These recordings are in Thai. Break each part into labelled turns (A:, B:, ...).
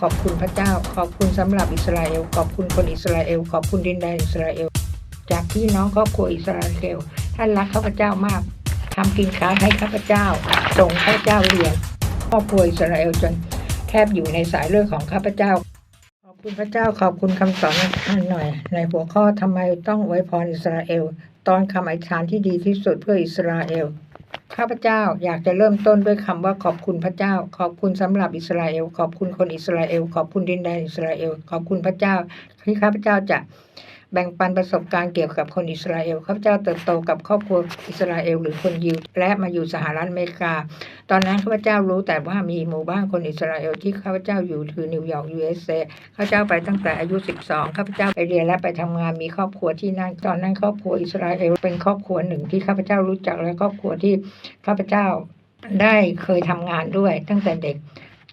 A: ขอบคุณพระเจ้า ขอบคุณสำหรับอิสราเอล ขอบคุณคนอิสราเอล ขอบคุณดินแดนอิสราเอล จากพี่น้องครอบครัวอิสราเอล ท่านรักข้าพเจ้ามากทำกินค้าให้ข้าพเจ้า ส่งข้าพเจ้าเรียน ครอบครัวอิสราเอลจนแทบอยู่ในสายเลือดของข้าพเจ้า ขอบคุณพระเจ้า ขอบคุณคำสอนท่านหน่อย ในหัวข้อทำไมต้องอวยพรอิสราเอล ตอนคำอธิษฐานที่ดีที่สุดเพื่ออิสราเอล ข้าพเจ้าอยากจะเริ่มต้นด้วยคำว่าขอบคุณพระเจ้า ขอบคุณสำหรับอิสราเอล ขอบคุณคนอิสราเอล ขอบคุณดินแดนอิสราเอล ขอบคุณพระเจ้าที่ข้าพเจ้าจะ แบ่งปันประสบการณ์เกี่ยวกับคนอิสราเอลข้าพเจ้าเติบโตกับครอบครัวอิสราเอลหรือคนยิวและมาอยู่สหรัฐอเมริกา ตอนนั้นข้าพเจ้ารู้แต่ว่ามีหมู่บ้านคนอิสราเอลที่ข้าพเจ้าอยู่คือนิวยอร์ก USA ข้าพเจ้าไปตั้งแต่อายุ 12ข้าพเจ้าไปเรียนและไปทำงานมีครอบครัวที่นั่นตอนนั้นครอบครัวอิสราเอลเป็นครอบครัวหนึ่งที่ข้าพเจ้ารู้จักและครอบครัวที่ข้าพเจ้าได้เคยทำงานด้วยตั้งแต่เด็ก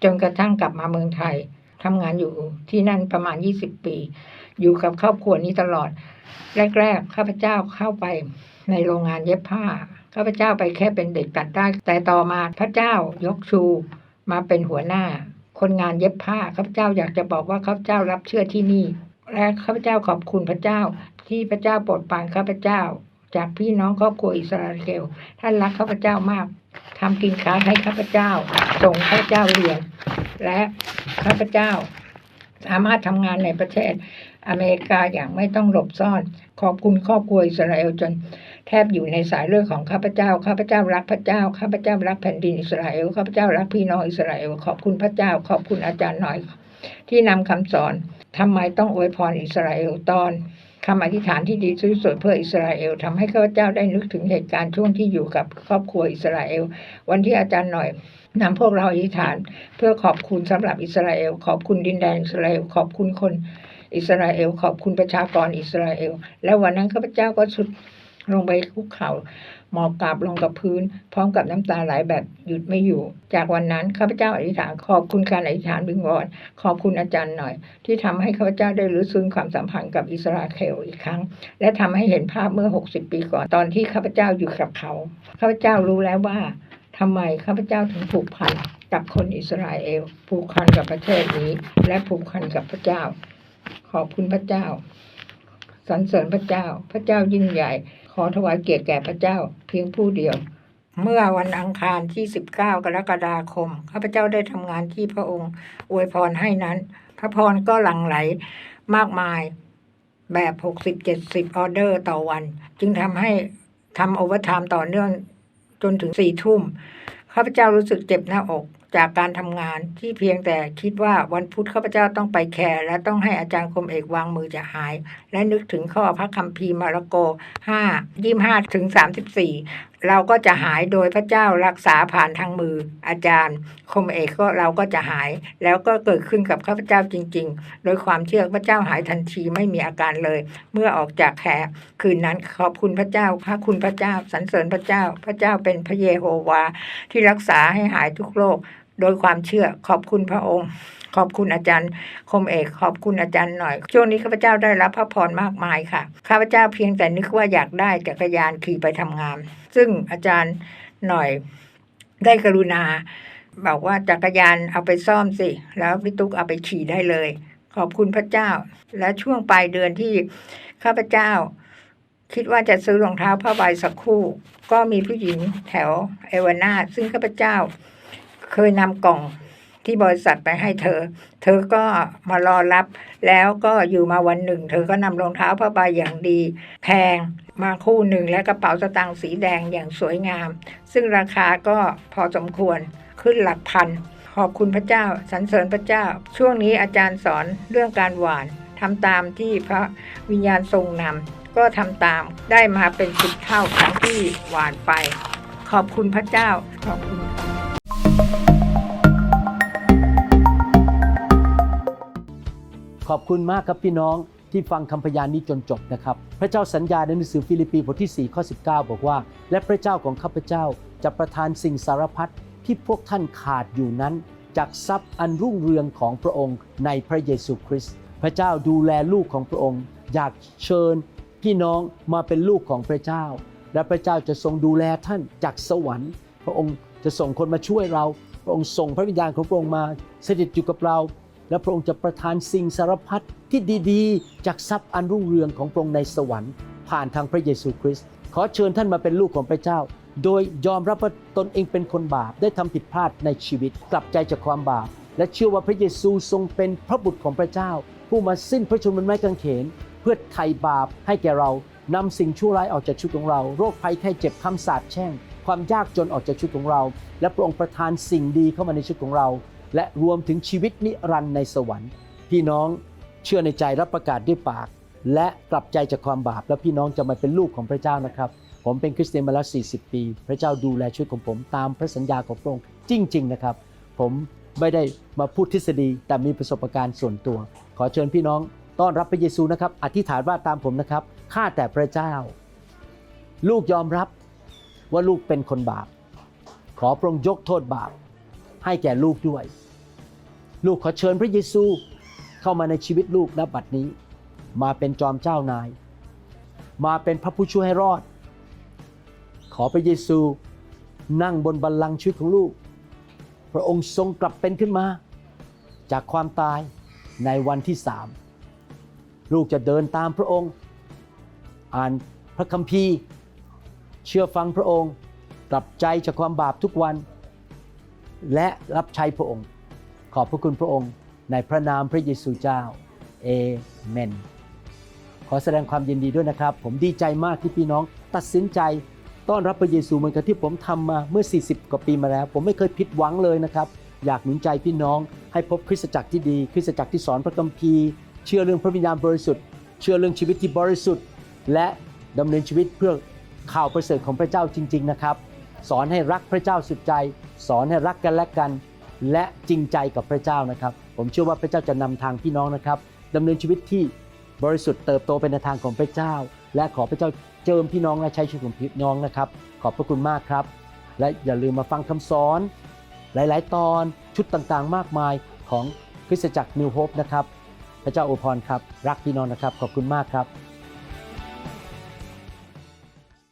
A: จนกระทั่งกลับมาเมืองไทย ทำงานอยู่ที่นั่นประมาณ20ปี อยู่กับครอบครัวนี้ตลอด แรกๆข้าพเจ้าเข้าไปในโรงงานเย็บผ้าข้าพเจ้าไปแค่เป็นเด็กตัดได้ แต่ต่อมาพระเจ้ายกชูมาเป็นหัวหน้า คนงานเย็บผ้าข้าพเจ้าอยากจะบอกว่าข้าพเจ้ารับเชื่อที่นี่ และข้าพเจ้าขอบคุณพระเจ้า ที่พระเจ้าโปรดปรานข้าพเจ้า จากพี่น้องครอบครัวอิสราเอลท่านรักข้าพเจ้ามากทำกินค้าให้ข้าพเจ้า ส่งข้าพเจ้าเรียน และ ข้าพเจ้า สามารถทำงานในประเทศอเมริกาอย่างไม่ต้องหลบซ่อน ขอบคุณครอบครัวอิสราเอลจนแทบอยู่ในสายเลือดของข้าพเจ้า ข้าพเจ้ารักพระเจ้า ข้าพเจ้ารักแผ่นดินอิสราเอล ข้าพเจ้ารักพี่น้องอิสราเอล ขอบคุณพระเจ้า ขอบคุณอาจารย์หน่อย ที่นำคำสอนทำไมต้องอวยพรอิสราเอลตอน คำอธิษฐานที่ดีที่สุดเพื่ออิสราเอลทำให้ข้าพเจ้าได้นึกถึงเหตุการณ์ช่วงที่อยู่กับครอบครัวอิสราเอล วันที่อาจารย์หน่อยนำพวกเราอธิษฐาน เพื่อขอบคุณสำหรับอิสราเอล ขอบคุณดินแดนอิสราเอลขอบคุณคนอิสราเอล ขอบคุณประชากรอิสราเอล และวันนั้นข้าพเจ้าก็สุด ลงไปคุกเข่าหมอบกราบลงกับพื้น พร้อมกับน้ำตาไหลแบบหยุดไม่อยู่ จากวันนั้นข้าพเจ้าอธิษฐานขอบคุณการอธิษฐานวิงวอนขอบคุณอาจารย์หน่อย ที่ทำให้ข้าพเจ้าได้รู้ซึ้งความสัมพันธ์กับอิสราเอลอีกครั้ง และทำให้เห็นภาพเมื่อ 60 ปีก่อนตอนที่ข้าพเจ้าอยู่กับเขาข้าพเจ้ารู้แล้วว่าทำไมข้าพเจ้าถึงผูกพันกับคนอิสราเอลผูกพันกับประเทศนี้ และผูกพันกับพระเจ้า ขอบคุณพระเจ้าสรรเสริญพระเจ้า พระเจ้ายิ่งใหญ่ ขอถวายเกียรติแก่พระเจ้าเพียงผู้เดียว เมื่อวันอังคารที่ 19 กรกฎาคม ข้าพเจ้าได้ทำงานที่พระองค์ อวยพรให้นั้น พระพรก็หลั่งไหลมากมายแบบ 60-70 ออเดอร์ต่อวัน จึงทำให้ทำโอเวอร์ไทม์ต่อเนื่องจนถึงสี่ทุ่ม ข้าพเจ้ารู้สึกเจ็บหน้าอก จากการทำงานที่เพียงแต่คิดว่าวันพุธข้าพเจ้าต้องไปแคร์และต้องให้อาจารย์คมเอกวางมือจะหาย และนึกถึงข้อพระคัมภีร์มาระโกห้ายี่ห้าถึงสามสิบสี่เราก็จะหายโดยพระเจ้ารักษาผ่านทางมืออาจารย์ คมเอกก็เราก็จะหาย แล้วก็เกิดขึ้นกับข้าพเจ้าจริง ๆ โดยความเชื่อพระเจ้าหายทันทีไม่มีอาการเลย เมื่อออกจากแคร์คืนนั้นขอบคุณพระเจ้าพระคุณพระเจ้าสรรเสริญพระเจ้า พระเจ้าเป็นพระเยโฮวาที่รักษาให้หายทุกโรค โดยความเชื่อขอบคุณพระองค์ ขอบคุณอาจารย์ คมเอก ขอบคุณอาจารย์หน่อย ช่วงนี้ข้าพเจ้าได้รับพระพรมากมายค่ะ ข้าพเจ้าเพียงแต่นึกว่าอยากได้จักรยานขี่ไปทำงาน ซึ่งอาจารย์หน่อยได้กรุณา บอกว่าจักรยานเอาไปซ่อมสิ แล้วพี่ตุ๊กเอาไปขี่ได้เลย ขอบคุณพระเจ้า และช่วงปลายเดือนที่ข้าพเจ้า คิดว่าจะซื้อรองเท้าผ้าใบสักคู่ ก็มีผู้หญิงแถวเอวานาซึ่งข้าพเจ้า เคยนำกล่องที่บริษัทไปให้เธอ เธอก็มารอรับ แล้วก็อยู่มาวันหนึ่ง เธอก็นำรองเท้าผ้าใบอย่างดี แพงมาคู่หนึ่งและกระเป๋าสตางค์สีแดงอย่างสวยงาม ซึ่งราคาก็พอสมควรขึ้นหลักพัน ขอบคุณพระเจ้าสรรเสริญพระเจ้า ช่วงนี้อาจารย์สอนเรื่องการหวานทำตามที่พระวิญญาณทรงนำก็ทำตามได้มาเป็นสิบเท่าของที่หวานไป ขอบคุณพระเจ้าขอบคุณ
B: ขอบคุณมากครับพี่น้องที่ฟังคำพยานนี้จนจบนะครับ พระเจ้าสัญญาในหนังสือฟิลิปปีบทที่4ข้อ19 บอกว่า และพระเจ้าของข้าพเจ้าจะประทานสิ่งสารพัดที่พวกท่านขาดอยู่นั้น จากทรัพย์อันรุ่งเรืองของพระองค์ในพระเยซูคริสต์พระเจ้าดูแลลูกของพระองค์ อยากเชิญ พี่น้องมาเป็นลูกของพระเจ้า และพระเจ้าจะทรงดูแลท่านจากสวรรค์ พระองค์จะส่งคนมาช่วยเรา พระองค์ส่งพระวิญญาณของพระองค์มาสถิตอยู่กับเรา และพระองค์จะประทานสิ่งสารพัดที่ดีๆ จากทรัพย์อันรุ่งเรืองของพระองค์ในสวรรค์ ผ่านทางพระเยซูคริสต์ขอเชิญท่านมาเป็นลูกของพระเจ้า โดยยอมรับว่าตนเองเป็นคนบาปได้ทำผิดพลาดในชีวิต กลับใจจากความบาป และเชื่อว่าพระเยซูทรงเป็นพระบุตรของพระเจ้า ผู้มาสิ้นพระชนม์บนไม้กางเขน เพื่อไถ่บาปให้แก่เรานำสิ่งชั่วร้ายออกจากชีวิตของเรา โรคภัยไข้เจ็บคำสาปแช่ง ความยากจนออกจากชีวิตของเรา และพระองค์ประทานสิ่งดีเข้ามาในชีวิตของเรา และรวมถึงชีวิตนิรันดร์ในสวรรค์ พี่น้องเชื่อในใจรับประกาศด้วยปาก และกลับใจจากความบาป แล้วพี่น้องจะมาเป็นลูกของพระเจ้านะครับ ผมเป็นคริสเตียนมาแล้ว 40 ปี พระเจ้าดูแลชีวิตของผมตามพระสัญญาของพระองค์จริง ๆ นะครับ ผมไม่ได้มาพูดทฤษฎีแต่มีประสบการณ์ส่วนตัว ขอเชิญพี่น้องต้อนรับพระเยซูนะครับ อธิษฐานว่าตามผมนะครับข้าแต่พระเจ้า ลูกยอมรับว่าลูกเป็นคนบาป ขอพระองค์ยกโทษบาปให้แก่ลูกด้วย ลูกขอเชิญพระเยซูเข้ามาในชีวิตลูกณบัดนี้ มาเป็นจอมเจ้านาย มาเป็นพระผู้ช่วยให้รอด ขอพระเยซู นั่งบนบัลลังก์ชีวิตของลูก พระองค์ทรงกลับเป็นขึ้นมา จากความตายในวันที่สามลูกจะเดินตามพระองค์ อ่านพระคัมภีร์ เชื่อฟังพระองค์ กลับใจจากความบาปทุกวัน และรับใช้พระองค์ ขอบพระคุณพระองค์ในพระนามพระเยซูเจ้าเอเมน ขอแสดงความยินดีด้วยนะครับ ผมดีใจมากที่พี่น้องตัดสินใจ ต้อนรับพระเยซูเหมือนกับที่ผมทำมาเมื่อ 40 กว่าปีมาแล้ว ผมไม่เคยผิดหวังเลยนะครับ อยากหนุนใจพี่น้องให้พบคริสตจักรที่ดี คริสตจักรที่สอนพระคัมภีร์ เชื่อเรื่องพระวิญญาณบริสุทธิ์ เชื่อเรื่องชีวิตที่บริสุทธิ์ และดำเนินชีวิตเพื่อข่าวประเสริฐของพระเจ้าจริง ๆ นะครับ สอนให้รักพระเจ้าสุดใจ สอนให้รักกันและกัน และจริงใจกับพระเจ้านะครับ ผมเชื่อว่าพระเจ้าจะนำทางพี่น้องนะครับดำเนินชีวิตที่บริสุทธิ์เติบโตเป็นในทางของพระเจ้า และขอพระเจ้าเจิมพี่น้องและใช้ชีวิตของพี่น้องนะครับ ขอบพระคุณมากครับ และอย่าลืมมาฟังคำสอน หลายๆ ตอนชุดต่างๆ มากมายของคริสตจักรนิวโฮปนะครับ พระเจ้าอวยพรครับ รักพี่น้องนะครับ ขอบคุณมากครับ